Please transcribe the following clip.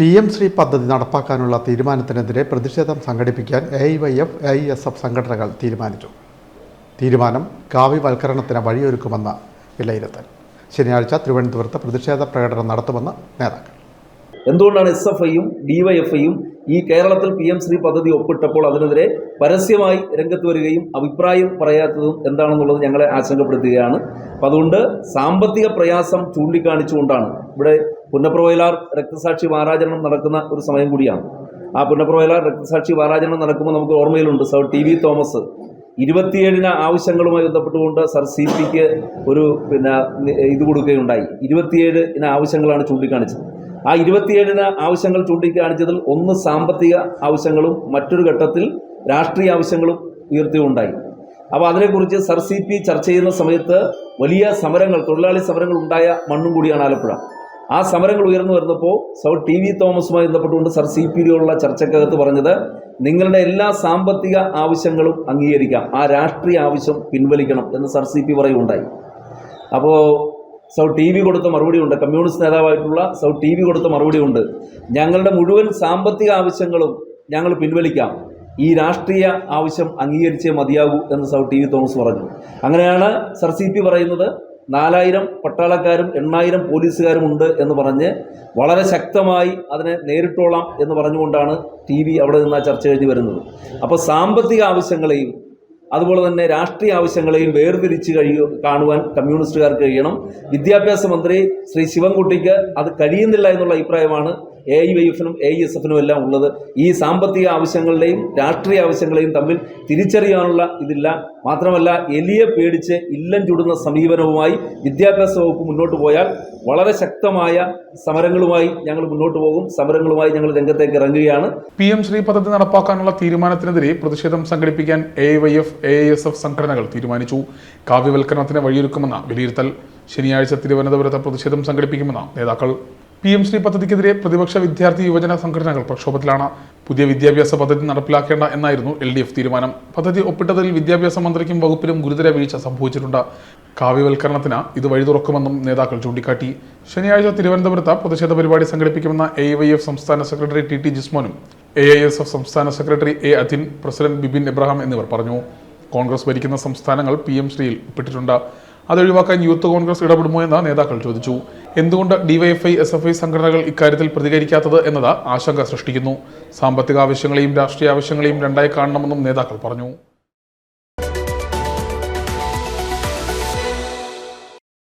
P M Shri പദ്ധതി നടപ്പാക്കാനുള്ള തീരുമാനത്തിനെതിരെ പ്രതിഷേധം സംഘടിപ്പിക്കാൻ A I Y F A I S F സംഘടനകൾ തീരുമാനിച്ചു. തീരുമാനം കാവ്യവൽക്കരണത്തിന് വഴിയൊരുക്കുമെന്ന വിലയിരുത്തൽ. ശനിയാഴ്ച തിരുവനന്തപുരത്ത് പ്രതിഷേധ പ്രകടനം നടത്തുമെന്ന് നേതാക്കൾ. എന്തുകൊണ്ടാണ് എസ് എഫ് ഐയും ഡിവൈഎഫ്ഐയും ഈ കേരളത്തിൽ പി എം ശ്രീ പദ്ധതി ഒപ്പിട്ടപ്പോൾ അതിനെതിരെ പരസ്യമായി രംഗത്ത് വരികയും അഭിപ്രായം പറയാത്തതും എന്താണെന്നുള്ളത് ഞങ്ങളെ ആശങ്കപ്പെടുത്തുകയാണ്. അപ്പം അതുകൊണ്ട് സാമ്പത്തിക പ്രയാസം ചൂണ്ടിക്കാണിച്ചുകൊണ്ടാണ് ഇവിടെ പുന്നപ്രവയലാർ രക്തസാക്ഷി വാരാചരണം നടക്കുന്ന ഒരു സമയം കൂടിയാണ്. ആ പുന്നപ്രവയലാർ രക്തസാക്ഷി വാരാചരണം നടക്കുമ്പോൾ നമുക്ക് ഓർമ്മയിലുണ്ട് സർ ടി വി തോമസ്. ഇരുപത്തിയേഴിന് ആവശ്യങ്ങളുമായി ബന്ധപ്പെട്ടുകൊണ്ട് സർ സി പിക്ക് ഒരു പിന്നെ ഇത് കൊടുക്കുകയുണ്ടായി. ഇരുപത്തിയേഴ് ഇന ആവശ്യങ്ങളാണ് ചൂണ്ടിക്കാണിച്ചത്. ആ ഇരുപത്തിയേഴിന് ആവശ്യങ്ങൾ ചൂണ്ടിക്കാണിച്ചതിൽ ഒന്ന് സാമ്പത്തിക ആവശ്യങ്ങളും മറ്റൊരു ഘട്ടത്തിൽ രാഷ്ട്രീയ ആവശ്യങ്ങളും ഉയർത്തിയുണ്ടായി. അപ്പോൾ അതിനെക്കുറിച്ച് സർ സി പി ചർച്ച ചെയ്യുന്ന സമയത്ത് വലിയ സമരങ്ങൾ തൊഴിലാളി സമരങ്ങൾ ഉണ്ടായ മണ്ണും കൂടിയാണ് ആലപ്പുഴ. ആ സമരങ്ങൾ ഉയർന്നു വരുന്നപ്പോൾ സർ ടി വി തോമസുമായി ബന്ധപ്പെട്ടുകൊണ്ട് സർ സി പി ഡിയോടുള്ള ചർച്ചക്കകത്ത് പറഞ്ഞത് നിങ്ങളുടെ എല്ലാ സാമ്പത്തിക ആവശ്യങ്ങളും അംഗീകരിക്കാം. ആ രാഷ്ട്രീയ ആവശ്യം പിൻവലിക്കണം എന്ന് സർ സി പി പറയുകയുണ്ടായി. അപ്പോൾ സൗ ടി വി കൊടുത്ത മറുപടി ഉണ്ട് കമ്മ്യൂണിസ്റ്റ് നേതാവായിട്ടുള്ള സൗ ടി വി കൊടുത്ത മറുപടി ഉണ്ട് ഞങ്ങളുടെ മുഴുവൻ സാമ്പത്തിക ആവശ്യങ്ങളും ഞങ്ങൾ പിൻവലിക്കാം. ഈ രാഷ്ട്രീയ ആവശ്യം അംഗീകരിച്ചേ മതിയാകൂ എന്ന് സൗ ടി വി തോമസ് പറഞ്ഞു. അങ്ങനെയാണ് സർ സി പി പറയുന്നത്. നാലായിരം പട്ടാളക്കാരും എണ്ണായിരം പോലീസുകാരും ഉണ്ട് എന്ന് പറഞ്ഞ് വളരെ ശക്തമായി അതിനെ നേരിട്ടോളാം എന്ന് പറഞ്ഞുകൊണ്ടാണ് ടി വി അവിടെ നിന്ന് ആ ചർച്ച കഴിഞ്ഞ് വരുന്നത്. അപ്പോൾ സാമ്പത്തിക ആവശ്യങ്ങളെയും അതുപോലെ തന്നെ രാഷ്ട്രീയ ആവശ്യങ്ങളെയും വേർതിരിച്ച് കഴിയു കാണുവാൻ കമ്മ്യൂണിസ്റ്റുകാർക്ക് കഴിയണം. വിദ്യാഭ്യാസ മന്ത്രി ശ്രീ ശിവൻകുട്ടിക്ക് അത് കഴിയുന്നില്ല എന്നുള്ള അഭിപ്രായമാണ് എ ഐ വൈ എഫിനും എ ഐ എസ് എഫിനും എല്ലാം ഉള്ളത് ഈ സാമ്പത്തിക ആവശ്യങ്ങളുടെയും രാഷ്ട്രീയ ആവശ്യങ്ങളെയും തമ്മിൽ തിരിച്ചറിയാനുള്ള ഇതില്ല. മാത്രമല്ല എലിയെ പേടിച്ച് ഇല്ലം ചുടുന്ന സമീപനവുമായി വിദ്യാഭ്യാസ വകുപ്പ് മുന്നോട്ട് പോയാൽ വളരെ ശക്തമായ സമരങ്ങളുമായി ഞങ്ങൾ മുന്നോട്ട് പോകും. സമരങ്ങളുമായി ഞങ്ങൾ രംഗത്തേക്ക് ഇറങ്ങുകയാണ്. പി എം ശ്രീ പദ്ധതി നടപ്പാക്കാനുള്ള തീരുമാനത്തിനെതിരെ പ്രതിഷേധം സംഘടിപ്പിക്കാൻ A Y F A S F സംഘടനകൾ തീരുമാനിച്ചു. കാവ്യവൽക്കരണത്തിന് വഴിയൊരുക്കുമെന്ന വിലയിരുത്തൽ. ശനിയാഴ്ച തിരുവനന്തപുരത്ത് പ്രതിഷേധം സംഘടിപ്പിക്കുമെന്ന് നേതാക്കൾ. പി എം ശ്രീ പദ്ധതിക്കെതിരെ പ്രതിപക്ഷ വിദ്യാർത്ഥി യുവജന സംഘടനകൾ പ്രക്ഷോഭത്തിലാണ്. പുതിയ വിദ്യാഭ്യാസ പദ്ധതി നടപ്പിലാക്കേണ്ട എന്നായിരുന്നു എൽ ഡി എഫ് തീരുമാനം. പദ്ധതി ഒപ്പിട്ടതിൽ വിദ്യാഭ്യാസ മന്ത്രിക്കും വകുപ്പിനും ഗുരുതര വീഴ്ച സംഭവിച്ചിട്ടുണ്ട്. കാവ്യവൽക്കരണത്തിന് ഇത് വഴി തുറക്കുമെന്നും നേതാക്കൾ ചൂണ്ടിക്കാട്ടി. ശനിയാഴ്ച തിരുവനന്തപുരത്ത് പ്രതിഷേധ പരിപാടി സംഘടിപ്പിക്കുമെന്ന എ വൈ എഫ് സംസ്ഥാന സെക്രട്ടറി ടി ടി ജിസ്മോനും എ ഐ എസ് എഫ് സംസ്ഥാന സെക്രട്ടറി എ അതിൻ പ്രസിഡന്റ് ബിബിൻ എബ്രഹാം എന്നിവർ പറഞ്ഞു. കോൺഗ്രസ് ഭരിക്കുന്ന സംസ്ഥാനങ്ങൾ പി എം ശ്രീയിൽ ഒപ്പിട്ടിട്ടുണ്ട്. അതൊഴിവാക്കാൻ യൂത്ത് കോൺഗ്രസ് ഇടപെടുമോ എന്ന് നേതാക്കൾ ചോദിച്ചു. എന്തുകൊണ്ട് ഡിവൈഎഫ്ഐ എസ് എഫ് ഐ സംഘടനകൾ ഇക്കാര്യത്തിൽ പ്രതികരിക്കാത്തത് എന്നത് ആശങ്ക സൃഷ്ടിക്കുന്നു. സാമ്പത്തിക ആവശ്യങ്ങളെയും രാഷ്ട്രീയ ആവശ്യങ്ങളെയും രണ്ടായി കാണണമെന്നും നേതാക്കൾ പറഞ്ഞു.